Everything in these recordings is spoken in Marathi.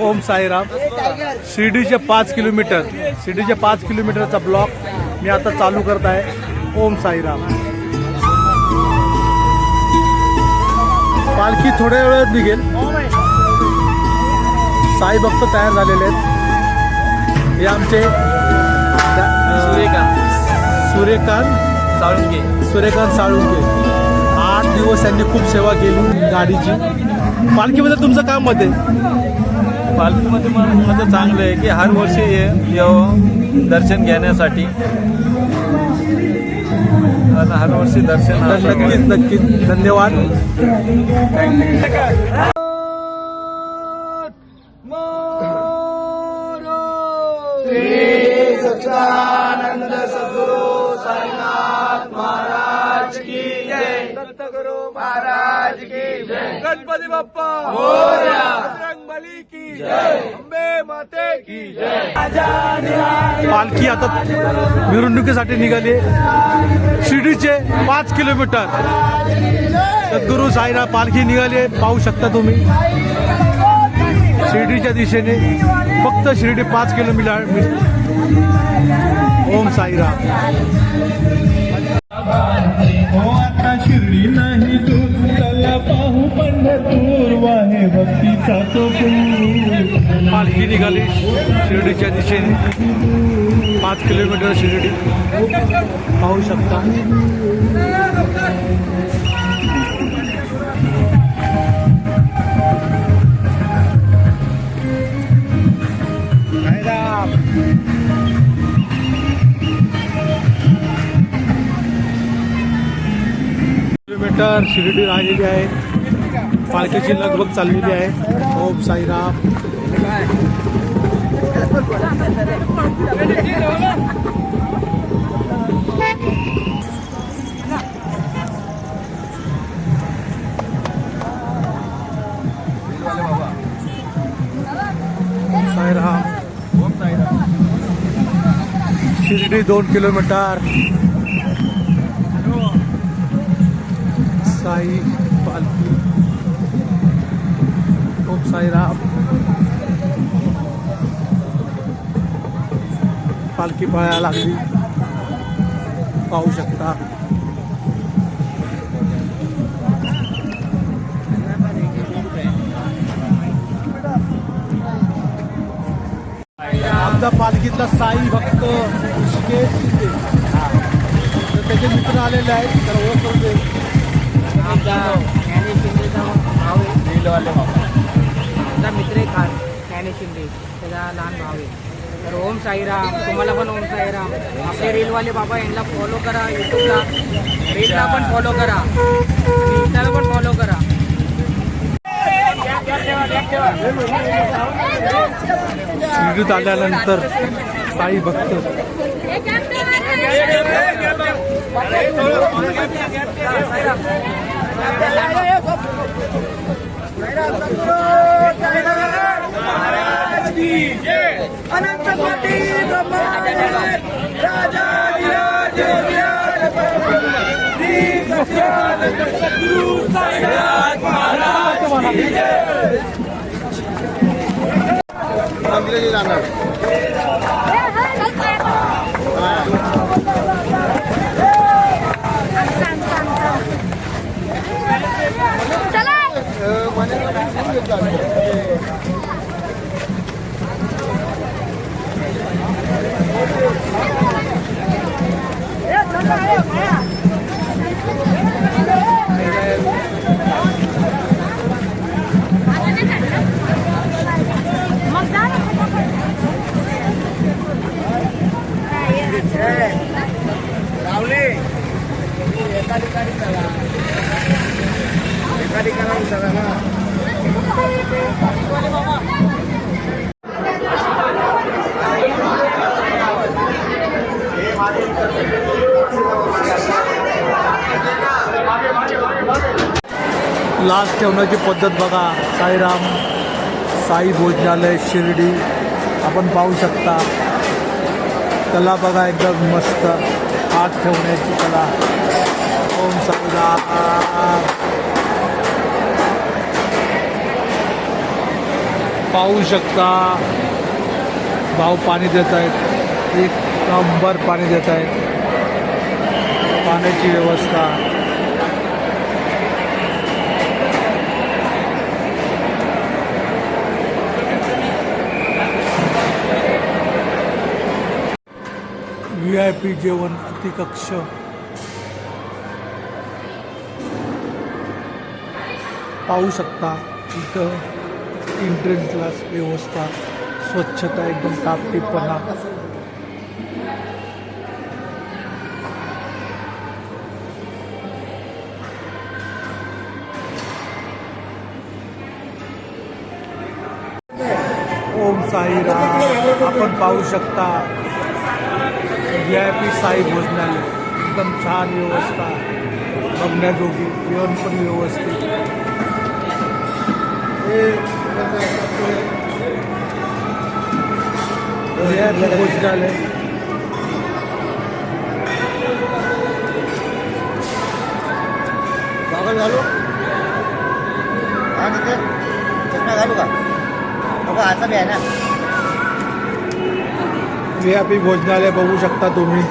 ओम साईराम. शिर्डीचे पाच किलोमीटर शिर्डीचे पाच किलोमीटरचा ब्लॉक मी आता चालू करत आहे. ओम साईराम. पालखी थोड्या वेळात निघेल. साई भक्त तयार झालेले आहेत. हे आमचे अं, सूर्यकांत साळुंगे सूर्यकांत साळुंके. आठ दिवस त्यांनी खूप सेवा केली गाडीची. पालखीबद्दल तुमचं काम मत आहे पालखीमध्ये मला माझं चांगलं आहे की हर वर्षी ये यावं दर्शन घेण्यासाठी आणि हर वर्षी दर्शन तर नक्कीच नक्कीच. धन्यवाद. गणपती बाप्पा बजरंग बली की जय। माते की जय। पालखी आता मिरवणुकीसाठी निघाली. शिर्डीचे पाच किलोमीटर. सद्गुरू साईरा पालखी निघाली आहे. पाहू शकता तुम्ही. शिर्डीच्या दिशेने फक्त शिर्डी पाच किलोमीटर ओम साईरा पालखी निघाली शिर्डीच्या दिशेने पाच किलोमीटर शिर्डी. पाहू शकता. किलोमीटर शिर्डी राहिलेली आहे. पालखीची लगबग चाललेली आहे. ओम साईराम. शिर्डी दोन किलोमीटर. साई पालखी. ओम साईराम पालखी पळायला लागली. पाहू शकता. आमचा पालखीतला साई भक्त ऋषिकेश शिंदे तर त्याचे मित्र आलेले आहेत तर ओळख करून दे. आमचा ज्ञानेश शिंदेचा आहे. मित्र आहे खास ज्ञानेश शिंदे. त्याचा लहान भाव आहे. तर ओम साईराम तुम्हाला पण ओम साईराम. आपले रीलवाले बाबा यांना फॉलो करा यूट्यूबला रीलला पण फॉलो करा. इंस्टाला पण फॉलो करा. शिर्डीत आल्यानंतर साई भक्त রানার लास्ट ठेवण्याची पद्धत बघा. साईराम साई भोजनालय शिर्डी. आपण पाहू शकता. कला बघा एकदम मस्त. हात ठेवण्याची कला. ओम साईराम. पाहू शकता. भाऊ पाणी देत आहेत. एक नंबर पाणी देत आहेत पाण्याची व्यवस्था. व्ही आय पी जेवण अतिकक्ष. पाहू शकता इथं एंट्रन्सला व्यवस्था स्वच्छता एकदम टापटीपणा साईराम आपण पाहू शकता। व्ही आय पी साई भोजनालय। एकदम छान व्यवस्था। बघण्याजोगी जेवण पण व्यवस्थित। व्ही आय पी भोजनालय। घालू घालू का? बघा बी आहे ना. व्ही आय पी भोजनालय बघू शकता तुम्ही.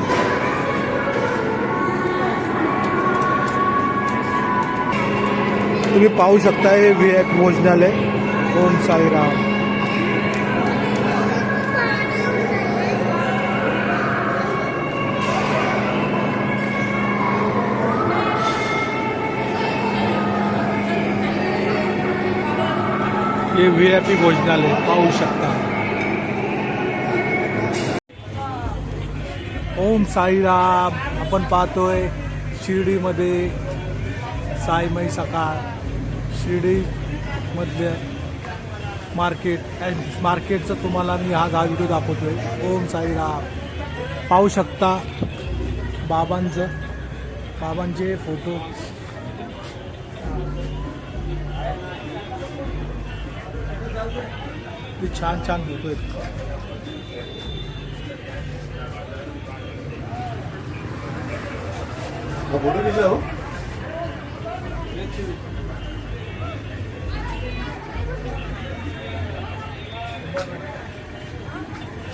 तुम्ही पाहू शकता हे व्ही आय पी भोजनालय. ओम साईराम. हे व्ही आय पी भोजनालय पाहू शकता. ओम साईराम आपण पाहतोय शिर्डीमध्ये साईमय सकाळ. शिर्डीमधले मार्केट अँड मार्केटचं तुम्हाला मी हा हा व्हिडिओ दाखवतोय. ओम साईराम. पाहू शकता बाबांचं बाबांचे फोटो किती छान छान फोटो आहेत. फोटो किती हो?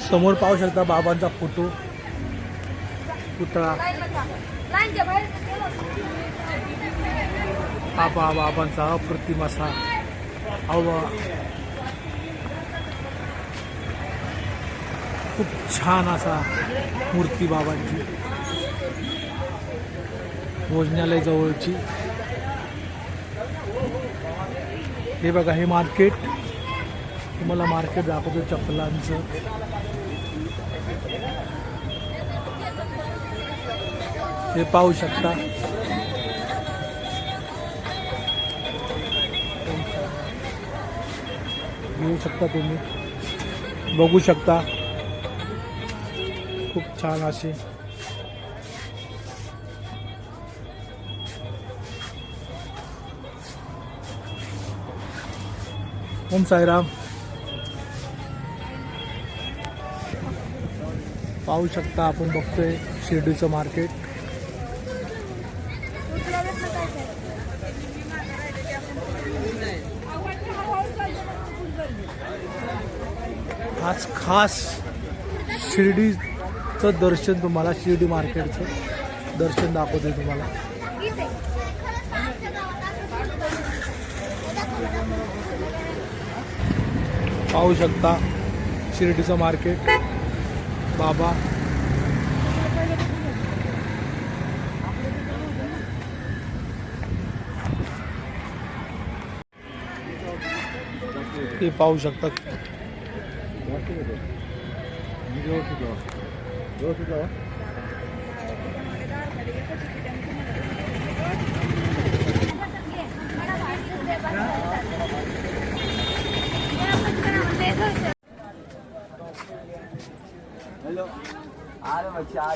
समोर पाहू शकता बाबांचा फोटो. पुतळा. हा बाबांचा अप्रतिम असा हवा. खूप छान असा मूर्ती बाबांची. भोजनालय जवळची हे बघा, हे मार्केट. तुम्हाला मार्केट दाखवतो चप्पलांचं हे शकता. घेऊ शकता तुम्ही. बघू शकता. खूप छान अशी. ओम साईराम. पाहू शकता आपण बघतोय शिर्डीचं मार्केट. आज खास शिर्डी चं दर्शन तुम्हाला शिर्डी मार्केटचं दर्शन दाखवते तुम्हाला. पाहू शकता शिर्डीचं मार्केट. बाबा. ते पाहू शकता.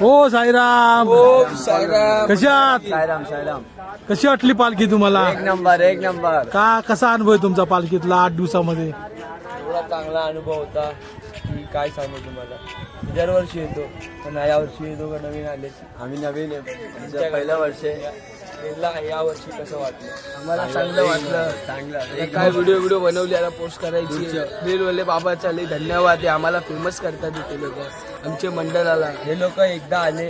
हो साईराम. ओम साईराम. कशात सायराम सायराम कशी वाटली पालखी तुम्हाला? एक नंबर एक नंबर. का कसा अनुभव आहे तुमचा पालखीतला आठ दिवसामध्ये? एवढा चांगला अनुभव होता. की काय सांगू तुम्हाला? दरवर्षी येतो पण यावर्षी दोघं नवीन आले आम्ही नवीन आहे. आमचं पहिलं वर्ष रेलला या वर्षी कसं वाटलं? आम्हाला चांगलं वाटलं. चांगलं काय व्हिडिओ व्हिडिओ बनवली आता पोस्ट करायची रेलवाले बाबाचा लई धन्यवाद आहे. आम्हाला फेमस करतात इथे लोक. आमच्या मंडळाला. हे लोक एकदा आले.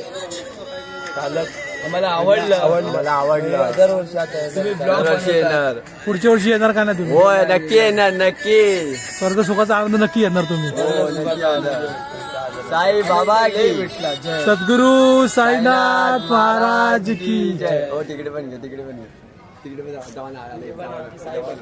चालत आम्हाला आवडलं. आवडलं. मला आवडलं. दरवर्षी आता तुम्ही ब्लॉग येणार. पुढच्या वर्षी येणार का नाही तुम्ही? होय नक्की येणार नक्की. स्वर्ग सुखाचा आनंद नक्की येणार तुम्ही. साई बाबा की. सद्गुरू साईनाथ महाराज की जय. हो तिकडे पण घे तिकडे पण घे. तिकडे पण जाऊ- जाऊन आला साई पण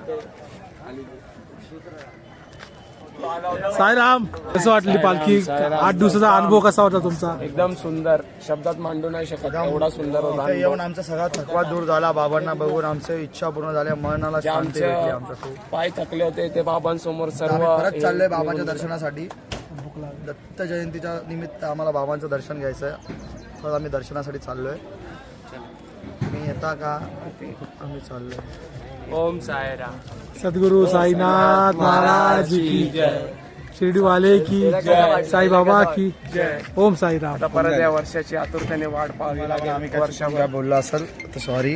साईराम कसं वाटली पालखी? आठ दिवसाचा अनुभव कसा होता तुमचा? एकदम सुंदर. शब्दात मांडू नाही शकत एवढा सुंदर होता इथे येऊन आमचा सगळा थकवा दूर झाला बाबांना बघून आमच्या इच्छा पूर्ण झाल्या मनाला जे शांती भेटली आमचे आमच्या खूप. पाय थकले होते ते बाबांसमोर सर्व आम्ही परत चाललोय बाबांच्या दर्शनासाठी. दत्त जयंतीच्या निमित्त आम्हाला बाबांचं दर्शन घ्यायचं आहे तर आम्ही दर्शनासाठी चाललोय. तुम्ही येता का? आम्ही चाललोय. ओम सायराम सद्गुरू साईनाथ महाराज की जय। शिर्डी वाले की जय। साई बाबा की जय। ओम साईराम आता परत या वर्षाची आतुरतेने वाट पाहावी लागेल. काय बोललो असेल? तर सॉरी